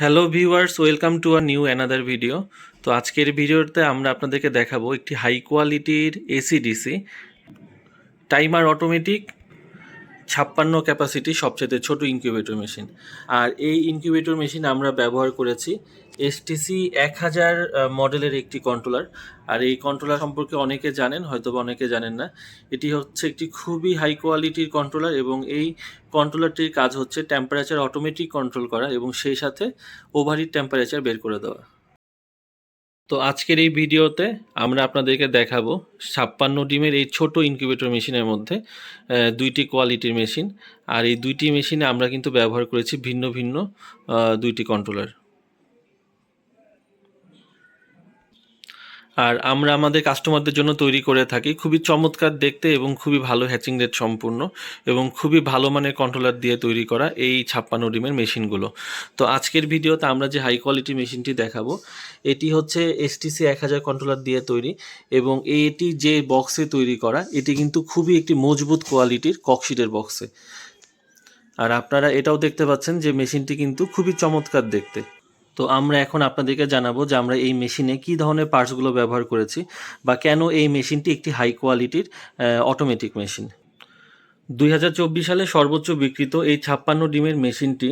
Hello viewers welcome to a new another video তো আজকের ভিডিওতে আমরা আপনাদেরকে দেখাবো একটি হাই কোয়ালিটির এসিডিসি টাইমার অটোমেটিক ছাপ্পান্ন ক্যাপাসিটি সবচেয়ে ছোট ইনকিউবেটর মেশিন আর এই ইনকিউবেটর মেশিন আমরা ব্যবহার করেছি এসটিসি এক হাজার মডেলের একটি কন্ট্রোলার আর এই কন্ট্রোলার সম্পর্কে অনেকে জানেন হয়তো অনেকে জানেন না। এটি হচ্ছে একটি খুবই হাই কোয়ালিটির কন্ট্রোলার এবং এই কন্ট্রোলারটির কাজ হচ্ছে টেম্পারেচার অটোমেটিক কন্ট্রোল করা এবং সেই সাথে ওভারহিট টেম্পারেচার বের করে দেওয়া। তো আজকের এই ভিডিওতে আমরা আপনাদেরকে দেখাবো ছাপ্পান্ন ডিমের এই ছোট ইনকিউবেটর মেশিনের মধ্যে দুইটি কোয়ালিটির মেশিন আর এই দুইটি মেশিনে আমরা কিন্তু ব্যবহার করেছি ভিন্ন ভিন্ন দুইটি কন্ট্রোলার আর আমরা আমাদের কাস্টমারদের জন্য তৈরি করে থাকি। খুবই চমৎকার দেখতে এবং খুবই ভালো হ্যাচিং রেট সম্পূর্ণ এবং খুবই ভালো মানের কন্ট্রোলার দিয়ে তৈরি করা এই ছাপ্পান্ন ডিমের মেশিনগুলো। তো আজকের ভিডিওতে আমরা যে হাই কোয়ালিটি মেশিনটি দেখাবো, এটি হচ্ছে এসটিসি এক হাজার কন্ট্রোলার দিয়ে তৈরি এবং এটি যে বক্সে তৈরি করা, এটি কিন্তু খুবই একটি মজবুত কোয়ালিটির ককশিটের বক্সে আর আপনারা এটাও দেখতে পাচ্ছেন যে মেশিনটি কিন্তু খুবই চমৎকার দেখতে। তো আমরা এখন আপনাদেরকে জানাব যে আমরা এই মেশিনে কী ধরনের পার্টসগুলো ব্যবহার করেছি বা কেন এই মেশিনটি একটি হাই কোয়ালিটির অটোমেটিক মেশিন দুই হাজার চব্বিশ সালে সর্বোচ্চ বিক্রিত এই ছাপ্পান্ন ডিমের মেশিনটি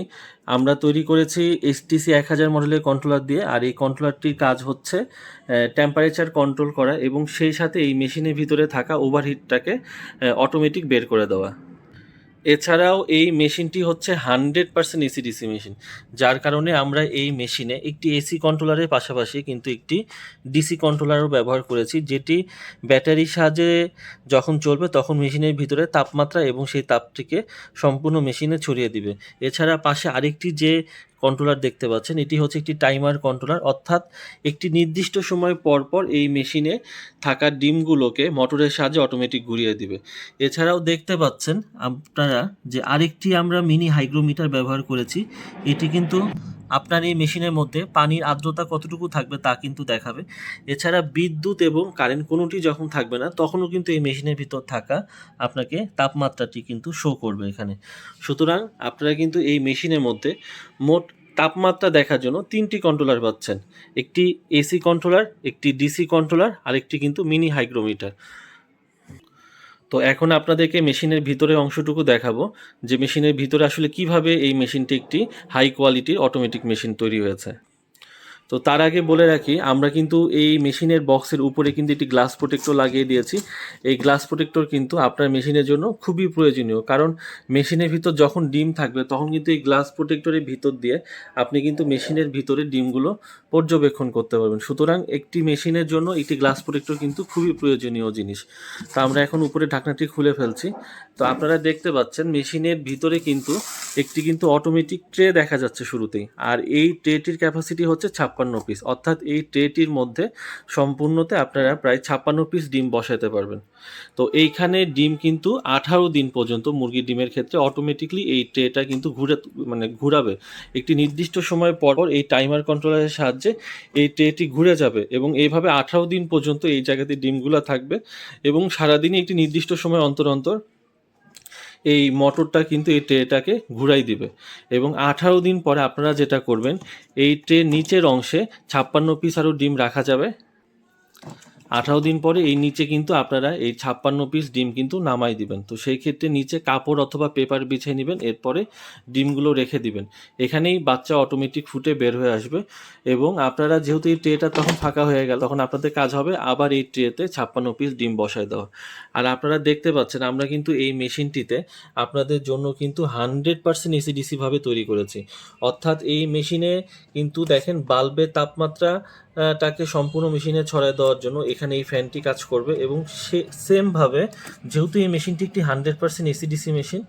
আমরা তৈরি করেছি এসটিসি এক হাজার মডেলের কন্ট্রোলার দিয়ে, আর এই কন্ট্রোলারটির কাজ হচ্ছে টেম্পারেচার কন্ট্রোল করা এবং সেই সাথে এই মেশিনের ভিতরে থাকা ওভারহিটটাকে অটোমেটিক বের করে দেওয়া। এছাড়াও এই মেশিনটি হচ্ছে hundred percent AC DC machine, যার কারণে আমরা এই মেশিনে একটি এসি কন্ট্রোলারের পাশাপাশি কিন্তু একটি ডিসি কন্ট্রোলারও ব্যবহার করেছি, যেটি ব্যাটারির সাহায্যে যখন চলবে তখন মেশিনের ভিতরে তাপমাত্রা এবং সেই তাপটিকে সম্পূর্ণ মেশিনে ছড়িয়ে দিবে। এছাড়া পাশে আরেকটি যে কন্ট্রোলার দেখতে পাচ্ছেন। এটি হচ্ছে একটি টাইমার কন্ট্রোলার অর্থাৎ একটি নির্দিষ্ট সময় পর পর এই মেশিনে থাকা ডিমগুলোকে মোটরের সাহায্যে অটোমেটিক ঘুরিয়ে দিবে। এছাড়াও দেখতে পাচ্ছেন আপনারা যে আরেকটি আমরা মিনি হাইগ্রোমিটার ব্যবহার করেছি। এটি কিন্তু আপনার এই মেশিনের মধ্যে পানির আর্দ্রতা কতটুকু থাকবে তা কিন্তু দেখাবে। এছাড়া বিদ্যুৎ এবং কারেন্ট কোনোটি যখন থাকবে না, তখনও কিন্তু এই মেশিনের ভিতর থাকা আপনাকে তাপমাত্রাটি কিন্তু শো করবে এখানে। সুতরাং আপনারা কিন্তু এই মেশিনের মধ্যে মোট তাপমাত্রা দেখার জন্য তিনটি কন্ট্রোলার পাচ্ছেন। একটি এসি কন্ট্রোলার একটি ডিসি কন্ট্রোলার আরেকটি কিন্তু মিনি হাইগ্রোমিটার তো এখন আপনাদেরকে মেশিনের ভিতরে অংশটুকু দেখাবো, যে মেশিনের ভিতরে আসলে কীভাবে এই মেশিনটি একটি হাই কোয়ালিটির অটোমেটিক মেশিন তৈরি হয়েছে। তো তার আগে বলে রাখি, আমরা কিন্তু এই মেশিনের বক্সের উপরে কিন্তু একটি গ্লাস প্রোটেক্টর লাগিয়ে দিয়েছি। এই গ্লাস প্রোটেক্টর কিন্তু আপনার মেশিনের জন্য খুবই প্রয়োজনীয়। কারণ মেশিনের ভিতর যখন ডিম থাকবে, তখন কিন্তু এই গ্লাস প্রোটেক্টরের ভিতর দিয়ে আপনি কিন্তু মেশিনের ভিতরে ডিমগুলো পর্যবেক্ষণ করতে পারবেন। সুতরাং একটি মেশিনের জন্য একটি গ্লাস প্রোটেক্টর কিন্তু খুবই প্রয়োজনীয় জিনিস। তো আমরা এখন উপরে ঢাকনাটি খুলে ফেলছি। তো আপনারা দেখতে পাচ্ছেন, মেশিনের ভিতরে কিন্তু একটি কিন্তু অটোমেটিক ট্রে দেখা যাচ্ছে শুরুতেই। আর এই ট্রেটির ক্যাপাসিটি হচ্ছে ছাপ্পান্ন পিস অর্থাৎ এই ট্রেটির মধ্যে সম্পূর্ণতে আপনারা প্রায় ছাপ্পান্ন পিস ডিম বসাতে পারবেন। তো এইখানে ডিম কিন্তু আঠারো দিন পর্যন্ত মুরগির ডিমের ক্ষেত্রে অটোমেটিকলি এই ট্রেটা কিন্তু ঘুরে মানে ঘুরাবে। একটি নির্দিষ্ট সময় পর এই টাইমার কন্ট্রোলারের সাহায্যে এই ট্রেটি ঘুরে যাবে এবং এইভাবে আঠারো দিন পর্যন্ত এই জায়গাতে ডিমগুলো থাকবে এবং সারাদিনই একটি নির্দিষ্ট সময় অন্তর অন্তর এই মোটরটা কিন্তু এই ট্রেটাকে ঘুরাই দিবে। এবং আঠারো দিন পরে আপনারা যেটা করবেন, এই ট্রে নিচের অংশে ছাপ্পান্ন পিস আরও ডিম রাখা যাবে। আঠারো দিন পরে এই নিচে কিন্তু আপনারা এই ছাপ্পান্ন পিস ডিম কিন্তু নামাই দিবেন। তো সেই ক্ষেত্রে নিচে কাপড় অথবা পেপার বিছিয়ে নেবেন, এরপরে ডিমগুলো রেখে দিবেন। এখানেই বাচ্চা অটোমেটিক ফুটে বের হয়ে আসবে এবং আপনারা যেহেতু এই ট্রেটা তখন ফাঁকা হয়ে গেল, তখন আপনাদের কাজ হবে আবার এই ট্রেতে ছাপ্পান্ন পিস ডিম বসায় দেওয়া। আর আপনারা দেখতে পাচ্ছেন আমরা কিন্তু এই মেশিনটিতে আপনাদের জন্য কিন্তু হান্ড্রেড পার্সেন্ট এসিডিসিভাবে তৈরি করেছি। অর্থাৎ এই মেশিনে কিন্তু দেখেন বাল্বের তাপমাত্রা টাকে সম্পূর্ণ মেশিনে ছড়ায় দেওয়ার জন্য এখানে এই ফ্যানটি কাজ করবে এবং সে সেমভাবে যেহেতু এই মেশিনটি একটি hundred percent AC DC machine,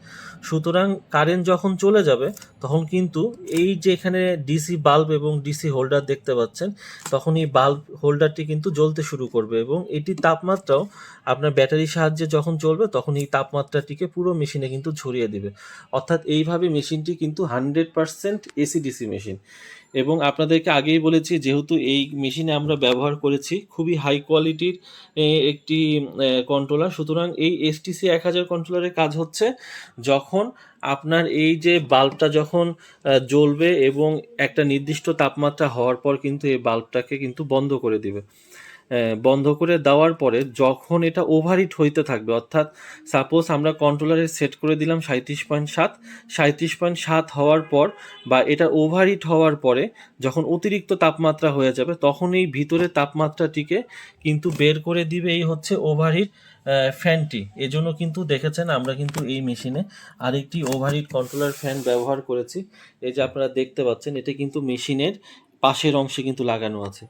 সুতরাং কারেন্ট যখন চলে যাবে, তখন কিন্তু এই যে এখানে ডিসি বাল্ব এবং ডিসি হোল্ডার দেখতে পাচ্ছেন, তখন এই বাল্ব হোল্ডারটি কিন্তু জ্বলতে শুরু করবে এবং এটি তাপমাত্রাও আপনার ব্যাটারির সাহায্যে যখন চলবে, তখন এই তাপমাত্রাটিকে পুরো মেশিনে কিন্তু ছড়িয়ে দেবে। অর্থাৎ এইভাবে মেশিনটি কিন্তু হান্ড্রেড পার্সেন্ট এসিডিসি মেশিন। এবং আপনাদেরকে আগেই বলেছি, যেহেতু এই মেশিনে আমরা ব্যবহার করেছি, খুবই হাই কোয়ালিটির একটি কন্ট্রোলার সুতরাং এই এসটিসি এক হাজার কন্ট্রোলারের কাজ হচ্ছে যখন আপনার এই যে বাল্বটা যখন জ্বলবে এবং একটা নির্দিষ্ট তাপমাত্রা হওয়ার পর কিন্তু এই বাল্বটাকে কিন্তু বন্ধ করে দিবে। বন্ধ করে দেওয়ার পরে যখন এটা ওভারহিট হইতে থাকবে, অর্থাৎ সাপোজ আমরা কন্ট্রোলারে সেট করে দিলাম সাঁত্রিশ পয়েন্ট সাত সাঁত্রিশ পয়েন্ট সাত হওয়ার পর বা এটা ওভারহিট হওয়ার পরে যখন অতিরিক্ত তাপমাত্রা হয়ে যাবে, তখন এই ভিতরে তাপমাত্রাটিকে কিন্তু বের করে দিবে এই হচ্ছে ওভারহিট ফ্যানটি এজন্য কিন্তু দেখেছেন আমরা কিন্তু এই মেশিনে আরেকটি ওভার ওভারহিট কন্ট্রোলার ফ্যান ব্যবহার করেছি। এই যে আপনারা দেখতে পাচ্ছেন, এটা কিন্তু মেশিনের পাশের অংশে কিন্তু লাগানো আছে।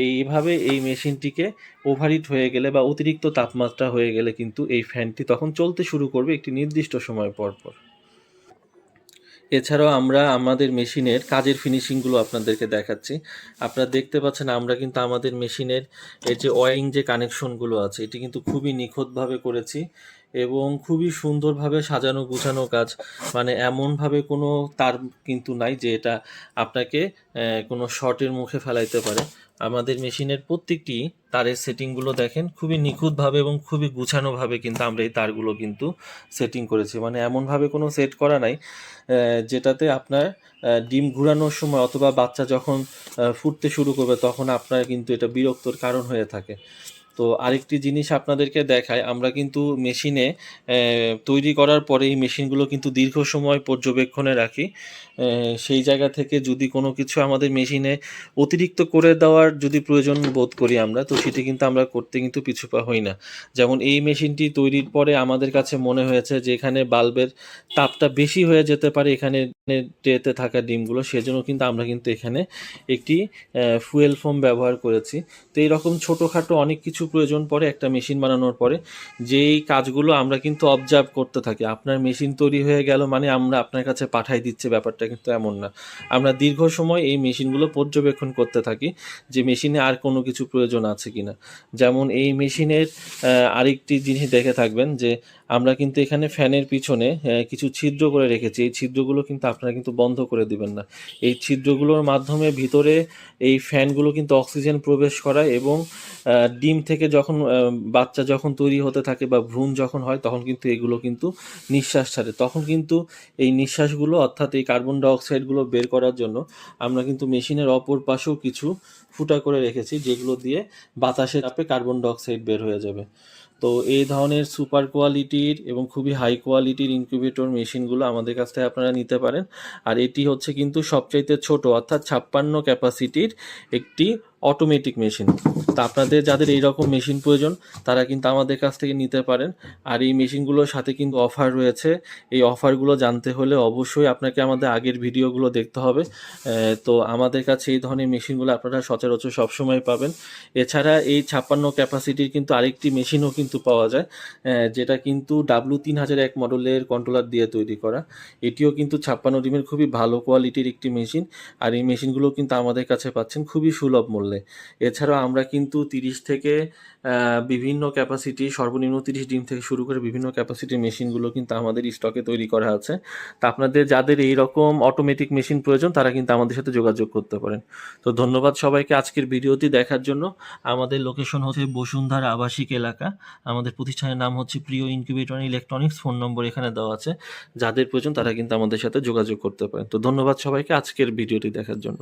এইভাবে এই মেশিনটিকে ওভারহিট হয়ে গেলে বা অতিরিক্ত তাপমাত্রা হয়ে গেলে কিন্তু এই ফ্যানটি তখন চলতে শুরু করবে একটি নির্দিষ্ট সময় পর পর। এছাড়াও আমরা আমাদের মেশিনের কাজের ফিনিশিংগুলো আপনাদেরকে দেখাচ্ছি। আপনারা দেখতে পাচ্ছেন আমরা কিন্তু আমাদের মেশিনের এই যে ওয়ারিং যে কানেকশনগুলো আছে, এটি কিন্তু খুবই নিখুঁতভাবে করেছি। এবং খুবই সুন্দরভাবে সাজানো গুছানো কাজ। মানে এমনভাবে কোনো তার কিন্তু নাই যে এটা আপনাকে কোনো শর্টের মুখে ফেলাইতে পারে। আমাদের মেশিনের প্রত্যেকটি তারের সেটিংগুলো দেখেন, খুবই নিখুঁতভাবে এবং খুবই গুছানোভাবে কিন্তু আমরা এই তারগুলো কিন্তু সেটিং করেছি। মানে এমনভাবে কোনো সেট করা নাই যেটাতে আপনার ডিম ঘুরানোর সময় অথবা বাচ্চা যখন ফুটতে শুরু করবে তখন আপনার কিন্তু এটা বিরক্তর কারণ হয়ে থাকে। তো আরেকটি জিনিস আপনাদেরকে দেখায়, আমরা কিন্তু মেশিনে তৈরি করার পরে এই মেশিনগুলো কিন্তু দীর্ঘ সময় পর্যবেক্ষণে রাখি। সেই জায়গা থেকে যদি কোনো কিছু আমাদের মেশিনে অতিরিক্ত করে দেওয়ার যদি প্রয়োজন বোধ করি আমরা, তো সেটি কিন্তু আমরা করতে কিন্তু পিছুপা হই না। যেমন এই মেশিনটি তৈরির পরে আমাদের কাছে মনে হয়েছে যে এখানে বাল্বের তাপটা বেশি হয়ে যেতে পারে, এখানে ট্রেতে থাকা ডিমগুলো, সেজন্য কিন্তু আমরা কিন্তু এখানে একটি ফুয়েল ফোম ব্যবহার করেছি। তো এইরকম ছোটোখাটো অনেক কিছু প্রয়োজন পড়ে একটা মেশিন বানানোর পরে, যেই কাজগুলো আমরা কিন্তু অবজার্ভ করতে থাকি। আপনার মেশিন তৈরি হয়ে গেল মানে আমরা আপনার কাছে পাঠাই দিচ্ছে, ব্যাপারটা কিন্তু এমন না। আমরা দীর্ঘ সময় এই মেশিনগুলো পর্যবেক্ষণ করতে থাকি যে মেশিনে আর কোনো কিছু প্রয়োজন আছে কিনা। যেমন এই মেশিনের আরেকটি জিনিস দেখে থাকবেন যে, আমরা কিন্তু এখানে ফ্যানের পিছনে কিছু ছিদ্র করে রেখেছি। এই ছিদ্রগুলো কিন্তু আপনারা কিন্তু বন্ধ করে দিবেন না। এই ছিদ্রগুলোর মাধ্যমে ভিতরে এই ফ্যানগুলো কিন্তু অক্সিজেন প্রবেশ করায় এবং ডিম থেকে যখন বাচ্চা যখন তৈরি হতে থাকে বা ভ্রূণ যখন হয়, তখন কিন্তু এগুলো কিন্তু নিঃশ্বাস ছাড়ে। তখন কিন্তু এই নিঃশ্বাসগুলো, অর্থাৎ এই কার্বন ডাইঅক্সাইডগুলো বের করার জন্য আমরা কিন্তু মেশিনের অপর পাশেও কিছু ফুটা করে রেখেছি, যেগুলো দিয়ে বাতাসের চাপে কার্বন ডাইঅক্সাইড বের হয়ে যাবে। তো এই ধরনের সুপার কোয়ালিটির এবং খুবই হাই কোয়ালিটির ইনকিউবেটর মেশিনগুলো আমাদের কাছ থেকে আপনারা নিতে পারেন। আর এটি হচ্ছে কিন্তু সবচাইতে ছোট, অর্থাৎ ছাপ্পান্ন ক্যাপাসিটির একটি অটোমেটিক মেশিন তো আপনাদের যাদের এই রকম মেশিন প্রয়োজন, তারা কিন্তু আমাদের কাছ থেকে নিতে পারেন। আর এই মেশিনগুলোর সাথে কিন্তু অফার রয়েছে। এই অফারগুলো জানতে হলে অবশ্যই আপনাকে আমাদের আগের ভিডিওগুলো দেখতে হবে। তো আমাদের কাছে এই ধরনের মেশিনগুলো আপনারা সচরাচর সবসময় পাবেন। এছাড়া এই ছাপ্পান্ন ক্যাপাসিটির কিন্তু আরেকটি মেশিনও কিন্তু পাওয়া যায়। যেটা কিন্তু ডাব্লু তিন হাজার এক মডেলের কন্ট্রোলার দিয়ে তৈরি করা। এটিও কিন্তু ছাপ্পান্ন ডিমের খুবই ভালো কোয়ালিটির একটি মেশিন আর এই মেশিনগুলো কিন্তু আমাদের কাছে পাচ্ছেন খুবই সুলভ মূল্যে। এছাড়াও আমরা কিন্তু তিরিশ থেকে বিভিন্ন ক্যাপাসিটি সর্বনিম্ন তিরিশ ডিম থেকে শুরু করে বিভিন্ন ক্যাপাসিটির মেশিনগুলো কিন্তু আমাদের স্টকে তৈরি করা আছে। তা আপনাদের যাদের এই রকম অটোমেটিক মেশিন প্রয়োজন, তারা কিন্তু আমাদের সাথে যোগাযোগ করতে পারেন। তো ধন্যবাদ সবাইকে আজকের ভিডিওটি দেখার জন্য। আমাদের লোকেশন হচ্ছে বসুন্ধরা আবাসিক এলাকা। আমাদের প্রতিষ্ঠানের নাম হচ্ছে প্রিয় ইনকিউবেটর ইলেকট্রনিক্স। ফোন নম্বর এখানে দেওয়া আছে। যাদের প্রয়োজন, তারা কিন্তু আমাদের সাথে যোগাযোগ করতে পারেন। তো ধন্যবাদ সবাইকে আজকের ভিডিওটি দেখার জন্য।